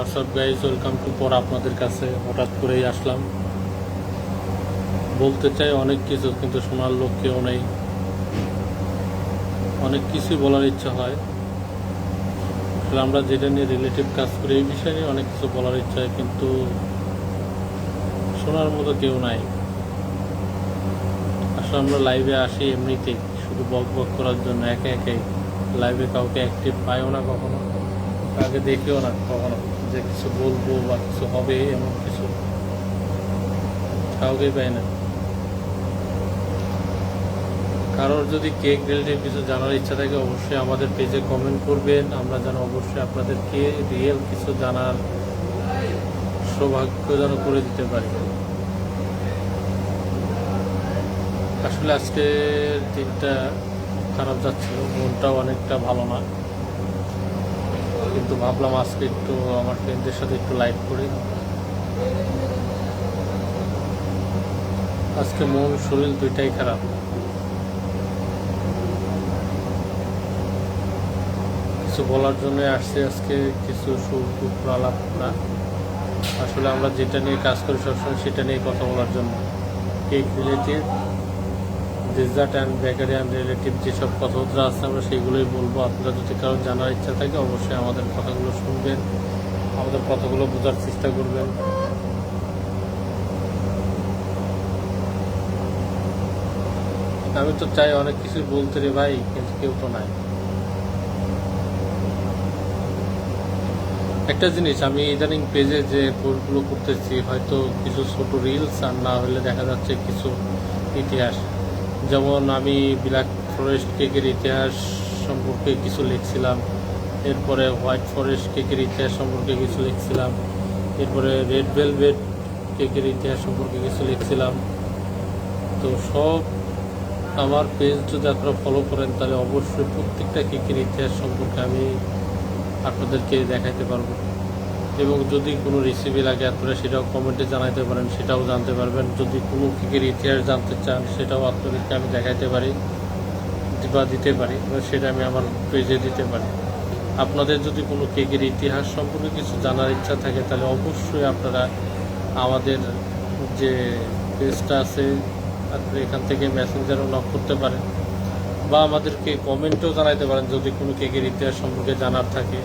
WhatsApp guys welcome to পর আপনাদের কাছে। হঠাৎ করেই আসলাম। বলতে চাই অনেক কিছু, কিন্তু শোনার লোক কেউ নেই। অনেক কিছুই বলার ইচ্ছা হয়। আমরা যেটা নিয়ে রিলেটিভ কাজ করি, এই বিষয়ে নিয়ে অনেক কিছু বলার ইচ্ছা হয়, কিন্তু শোনার মতো কেউ নাই। আসলে আমরা লাইভে আসি এমনিতেই, শুধু বক বক করার জন্য, একে একে। লাইভে কাউকে অ্যাক্টিভ পাইও না কখনো। কাউকে দেখেও না কখনো যে কিছু বলব বা কিছু হবে এমন কিছু। কাউকেই পাই না। কারোর যদি কেক রিলেটিভ কিছু জানার ইচ্ছা থাকে, অবশ্যই আমাদের পেজে কমেন্ট করবেন। আমরা যেন অবশ্যই আপনাদেরকে রিয়েল কিছু জানার সৌভাগ্য যেন করে দিতে পারি। আসলে আজকের দিনটা খারাপ যাচ্ছিল, মনটাও অনেকটা ভালো না। কিন্তু ভাবলাম আজকে একটু আমার ফ্রেন্ডদের সাথে একটু লাইভ করি। আজকে মন, শরীর দুইটাই খারাপ। কিছু বলার জন্য আসছে আজকে, কিছু সুর আলাপ না আসলে আমরা যেটা নিয়ে কাজ করি সবসময় সেটা নিয়ে কথা বলার জন্য। Cake related dessert and bakery and relative যেসব কথাবার্তা আছে, আমরা সেইগুলোই বলব। আপনারা যদি কারও জানার ইচ্ছা থাকে, অবশ্যই আমাদের কথাগুলো শুনবেন। আমাদের কথাগুলো বোঝার চেষ্টা করবেন। আমি তো চাই অনেক কিছু বলতে রে ভাই, কিন্তু কেউ তো নাই। একটা জিনিস, আমি ইদানিং পেজে যে পোস্টগুলো করতেছি, হয়তো কিছু ছোট রিলস আর না হলে দেখা যাচ্ছে কিছু ইতিহাস। যেমন আমি ব্ল্যাক ফরেস্ট কেকের ইতিহাস সম্পর্কে কিছু লিখছিলাম, এরপরে হোয়াইট ফরেস্ট কেকের ইতিহাস সম্পর্কে কিছু লিখছিলাম, এরপরে রেড ভেলভেট কেকের ইতিহাস সম্পর্কে কিছু লিখছিলাম। তো সব আমার পেজ যদি আপনারা ফলো করেন, তাহলে অবশ্যই প্রত্যেকটা কেকের ইতিহাস সম্পর্কে আমি আপনাদেরকে দেখাতে পারব। এবং যদি কোনো রেসিপি লাগে আপনারা সেটাও কমেন্টে জানাতে পারেন, সেটাও জানতে পারবেন। যদি কোনো কেকের ইতিহাস জানতে চান, সেটাও আপনাদেরকে আমি দেখাইতে পারি, বা দিতে পারি সেটা আমি আমার পেজে দিতে পারি। আপনাদের যদি কোনো কেকের ইতিহাস সম্পর্কে কিছু জানার ইচ্ছা থাকে, তাহলে অবশ্যই আপনারা আমাদের যে পেজটা আছে, আপনি এখান থেকে মেসেঞ্জারও নক করতে পারেন, বা আমাদেরকে কমেন্টও জানাইতে পারেন, যদি কোনো কেকের ইতিহাস সম্পর্কে জানার থাকে।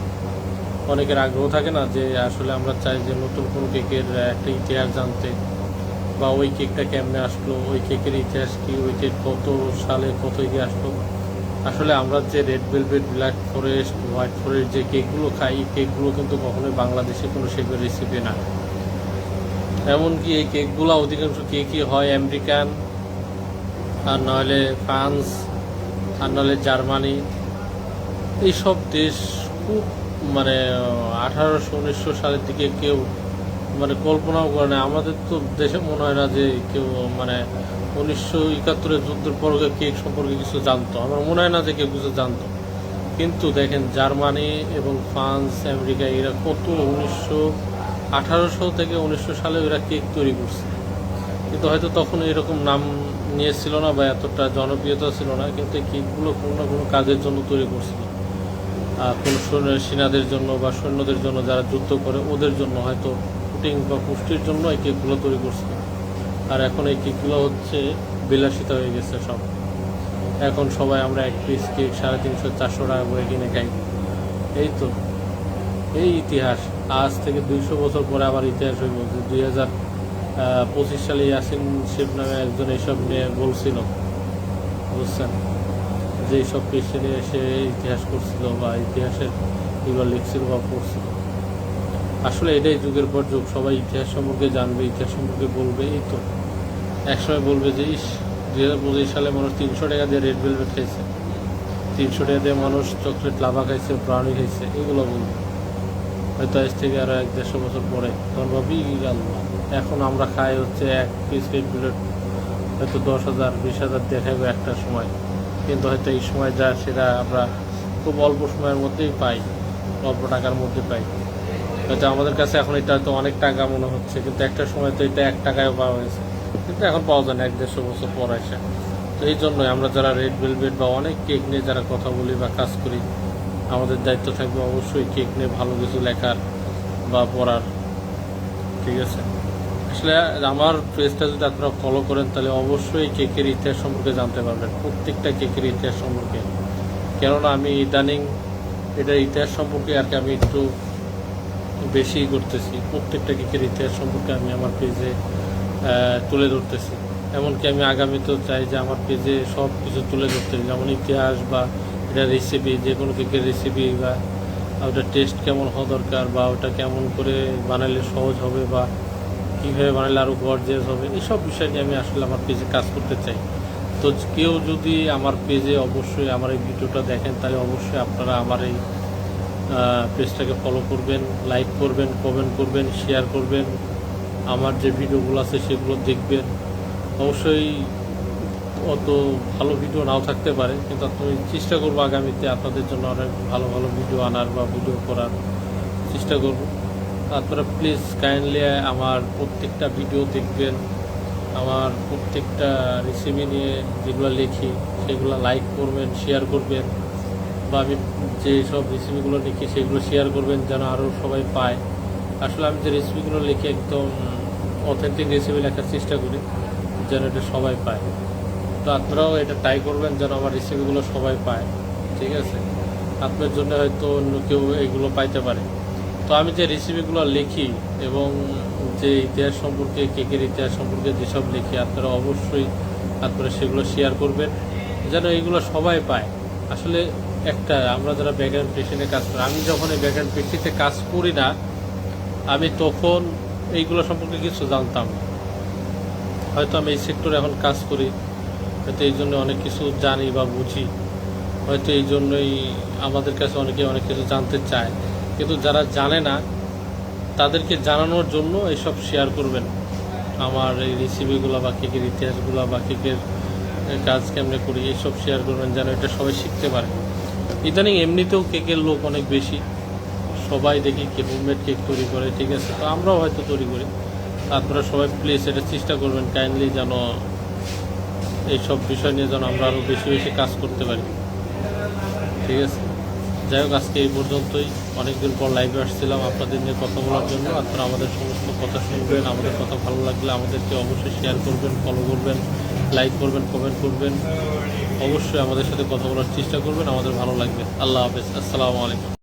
অনেকের আগ্রহ থাকে না যে আসলে আমরা চাই যে নতুন কোনো কেকের একটা ইতিহাস জানতে। বা ওই কেকটা কেমনে আসলো, ওই কেকের ইতিহাস কি, ওই কেক কত সালে কত ইয়ে আসলো। আসলে আমরা যে red velvet, black forest, white forest যে কেকগুলো খাই, এই কেকগুলো কিন্তু কখনোই বাংলাদেশে কোনো শেপের রেসিপি না। এমনকি এই কেকগুলো অধিকাংশ কেকই হয় আমেরিকান, আর নাহলে ফ্রান্স, আর নাহলে জার্মানি। এইসব দেশ খুব মানে আঠারোশো, উনিশশো সালের দিকে কেউ মানে কল্পনাও করে না। আমাদের তো দেশে মনে হয় না যে কেউ মানে উনিশশো একাত্তরের যুদ্ধের পর কেক সম্পর্কে কিছু জানতো। আমার মনে হয় না যে কেউ কিছু জানতো। কিন্তু দেখেন, জার্মানি এবং ফ্রান্স, আমেরিকা, এরা কত উনিশশো, আঠারোশো থেকে উনিশশো সালে এরা কেক তৈরি করছে। কিন্তু হয়তো তখন এরকম নাম নিয়েছিল না বা এতটা জনপ্রিয়তা ছিল না, কিন্তু কেকগুলো কোনো না কোনো কাজের জন্য তৈরি করছিল। কোনো সেনাদের জন্য বা সৈন্যদের জন্য যারা যুদ্ধ করে, ওদের জন্য হয়তো প্রোটিন বা পুষ্টির জন্য এই কেকগুলো তৈরি করছে। আর এখন এই কেকগুলো হচ্ছে বিলাসিতা হয়ে গেছে সব। এখন সবাই আমরা এক পিস কেক সাড়ে তিনশো, চারশো টাকা করে কিনে খাই। এই তো। এই ইতিহাস। আজ থেকে দুইশো বছর পরে আবার ইতিহাস হয়ে বলছে দুই হাজার পঁচিশ সালে ইয়াসিন শিব নামে একজন এইসব নিয়ে বলছিল। বুঝছেন? যে সব পেশে এসে ইতিহাস করছিল বা ইতিহাসের এগুলো লিখছিল বা পড়ছিল। আসলে এটাই যুগের পর যুগ। সবাই ইতিহাস সম্পর্কে জানবে, ইতিহাস সম্পর্কে বলবে, এই তো। একসময় বলবে যে, ইস, দুই হাজার পঁচিশ সালে মানুষ তিনশো টাকা দিয়ে রেড ভেলভেট খাইছে। তিনশো টাকা দিয়ে মানুষ চকলেট লাভা খাইছে ব্রাউনি খাইছে, এগুলো বলবে। হয়তো আজ থেকে আরও এক দেড়শো বছর পরে। তখন ভাবি আল্লাহ, এখন আমরা খাই হচ্ছে এক পিস রেড ভেলভেট হয়তো দশ হাজার, বিশ হাজার দেখাবো একটা সময়। কিন্তু হয়তো এই সময় যা সেটা আমরা খুব অল্প সময়ের মধ্যেই পাই, অল্প টাকার মধ্যে পাই। হয়তো আমাদের কাছে এখন এটা তো অনেক টাকা মনে হচ্ছে, কিন্তু একটা সময় তো এটা এক টাকায় পাওয়া হয়েছে। কিন্তু এখন পাওয়া যায় না, এক দেড়শো বছর পর এসে তো এই জন্যই আমরা যারা রেড ভেলভেট বা অনেক কেক নিয়ে যারা কথা বলি বা কাজ করি, আমাদের দায়িত্ব থাকবে অবশ্যই কেক নিয়ে ভালো কিছু লেখার বা পড়ার। ঠিক আছে? আসলে আমার পেজটা যদি আপনারা ফলো করেন, তাহলে অবশ্যই কেকের ইতিহাস সম্পর্কে জানতে পারবেন, প্রত্যেকটা কেকের ইতিহাস সম্পর্কে। কেননা আমি ইদানিং এটার ইতিহাস সম্পর্কে আর কি আমি একটু বেশি করতেছি, প্রত্যেকটা কেকের ইতিহাস সম্পর্কে আমি আমার পেজে তুলে ধরতেছি। এমনকি আমি আগামীতেও চাই যে আমার পেজে সব কিছু তুলে ধরতে, যেমন ইতিহাস বা এটা রেসিপি যে কোনো কেকের রেসিপি বা ওটা টেস্ট কেমন হওয়া দরকার বা ওটা কেমন করে বানালে সহজ হবে বা কীভাবে বানালে আরও গর্জিয়াস হবে এইসব বিষয় নিয়ে আমি আসলে আমার পেজে কাজ করতে চাই। তো কেউ যদি আমার পেজে অবশ্যই আমার এই ভিডিওটা দেখেন, তাহলে অবশ্যই আপনারা আমার এই পেজটাকে ফলো করবেন লাইক করবেন কমেন্ট করবেন শেয়ার করবেন। আমার যে ভিডিওগুলো আছে সেগুলো দেখবেন। অবশ্যই অত ভালো ভিডিও নাও থাকতে পারে, কিন্তু আমি চেষ্টা করব আগামীতে আপনাদের জন্য অনেক ভালো ভালো ভিডিও আনার বা ভিডিও করার চেষ্টা করব। আপনারা প্লিজ কাইন্ডলি আমার প্রত্যেকটা ভিডিও দেখবেন, আমার প্রত্যেকটা রেসিপি নিয়ে যেগুলো লিখি, সেগুলো লাইক করবেন শেয়ার করবেন, বা আমি যেসব রেসিপিগুলো লিখি, সেগুলো শেয়ার করবেন যেন আরও সবাই পায়। আসলে আমি যে রেসিপিগুলো লিখি একদম অথেন্টিক রেসিপি লেখার চেষ্টা করি, যেন এটা সবাই পায়। তো আপনারাও এটা ট্রাই করবেন যেন আমার রেসিপিগুলো সবাই পায়, ঠিক আছে? আপনার জন্য হয়তো অন্য কেউ এগুলো পাইতে পারে। তো আমি যে রেসিপিগুলো লিখি এবং যে ইতিহাস সম্পর্কে কেকের ইতিহাস সম্পর্কে যেসব লিখি, আপনারা অবশ্যই আপনারা সেগুলো শেয়ার করবেন, যেন এগুলো সবাই পায়। আসলে একটা, আমরা যারা ব্যাকগ্রাউন্ড পেশিতে কাজ করি, আমি যখন এই ব্যাকগ্রাউন্ড পেশিতে কাজ করি না, আমি তখন এইগুলো সম্পর্কে কিছু জানতাম না। হয়তো আমি এই সেক্টরে এখন কাজ করি, হয়তো এই জন্য অনেক কিছু জানি বা বুঝি, হয়তো এই জন্যই আমাদের কাছে অনেকে অনেক কিছু জানতে চায়। কিন্তু যারা জানে না, তাদেরকে জানানোর জন্য এইসব শেয়ার করবেন। আমার এই রেসিপিগুলো বা কেকের ইতিহাসগুলো বা কেকের কাজ কেমনে করি এইসব শেয়ার করবেন যেন এটা সবাই শিখতে পারে। ইদানিং এমনিতেও কেকের লোক অনেক বেশি। সবাই দেখি কে হোমমেড কেক তৈরি করে, ঠিক আছে? তো আমরাও হয়তো তৈরি করি। আপনারা সবাই প্লিজ এটা চেষ্টা করবেন কাইন্ডলি যেন এইসব বিষয় নিয়ে যেন আমরা আরও বেশি বেশি কাজ করতে পারি। ঠিক আছে? যাই হোক, আজকে এই পর্যন্তই। অনেকদিন পর লাইভে আসছিলাম আপনাদের নিয়ে কথা বলার জন্য। আপনারা আমাদের সমস্ত কথা শুনবেন, আমাদের কথা ভালো লাগলে আমাদেরকে অবশ্যই শেয়ার করবেন ফলো করবেন লাইক করবেন কমেন্ট করবেন। অবশ্যই আমাদের সাথে কথা বলার চেষ্টা করবেন, আমাদের ভালো লাগবে। আল্লাহ হাফেজ। আসসালামু আলাইকুম।